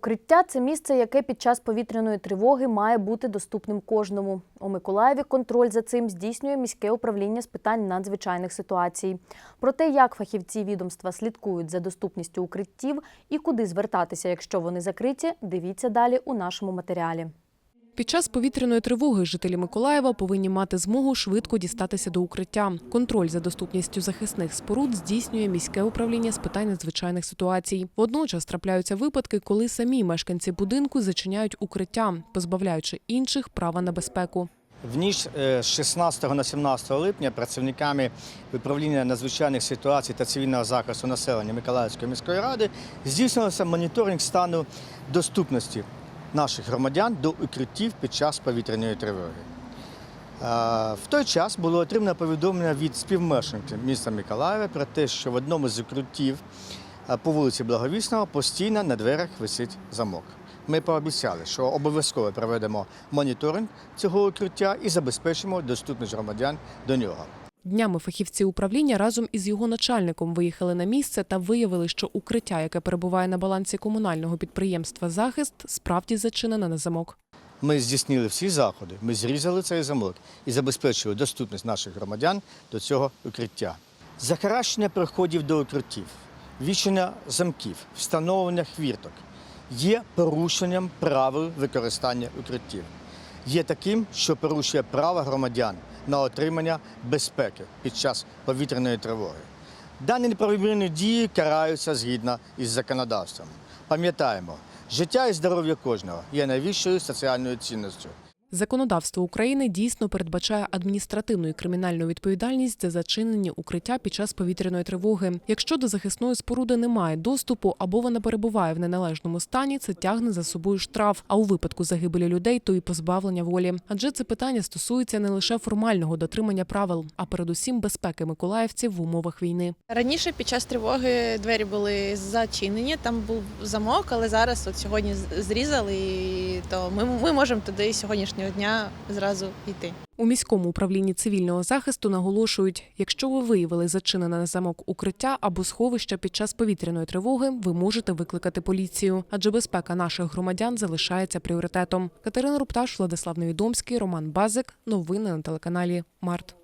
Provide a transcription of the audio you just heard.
Укриття це місце, яке під час повітряної тривоги має бути доступним кожному. У Миколаєві контроль за цим здійснює міське управління з питань надзвичайних ситуацій. Про те, як фахівці відомства слідкують за доступністю укриттів і куди звертатися, якщо вони закриті, дивіться далі у нашому матеріалі. Під час повітряної тривоги жителі Миколаєва повинні мати змогу швидко дістатися до укриття. Контроль за доступністю захисних споруд здійснює міське управління з питань надзвичайних ситуацій. Водночас трапляються випадки, коли самі мешканці будинку зачиняють укриття, позбавляючи інших права на безпеку. В ніч е, з 16 на 17 липня працівниками управління надзвичайних ситуацій та цивільного захисту населення Миколаївської міської ради здійснювався моніторинг стану доступності наших громадян до укриттів під час повітряної тривоги. Е, В той час було отримано повідомлення від співмешканців міста Миколаєва про те, що в одному з укриттів е, по вулиці Благовісного постійно на дверях висить замок. Ми пообіцяли, що обов'язково проведемо моніторинг цього укриття і забезпечимо доступність громадян до нього. Днями фахівці управління разом із його начальником виїхали на місце та виявили, що укриття, яке перебуває на балансі комунального підприємства Захист, справді зачинене на замок. Ми здійснили всі заходи, ми зрізали цей замок і забезпечили доступність наших громадян до цього укриття. Захаращення проходів до укриттів, вічення замків, встановлення хвірток є порушенням правил використання укриттів. Є таким, що порушує право громадян на отримання безпеки під час повітряної тривоги. Дані неправомірні дії караються згідно із законодавством. Пам'ятаємо, життя і здоров'я кожного є найвищою соціальною цінністю. Законодавство України дійсно передбачає адміністративну і кримінальну відповідальність за зачинені укриття під час повітряної тривоги. Якщо до захисної споруди немає доступу або вона перебуває в неналежному стані, це тягне за собою штраф. А у випадку загибелі людей, то і позбавлення волі. Адже це питання стосується не лише формального дотримання правил, а передусім безпеки миколаївців в умовах війни. Раніше під час тривоги двері були зачинені, там був замок, але зараз от сьогодні зрізали, і то ми, ми можемо туди і сьогоднішнього дня зразу йти. У міському управлінні цивільного захисту наголошують, якщо ви виявили зачинене на замок укриття або сховище під час повітряної тривоги, ви можете викликати поліцію, адже безпека наших громадян залишається пріоритетом. Катерина Рупташ, Владислав Невідомський, Роман Базик. Новини на телеканалі Март.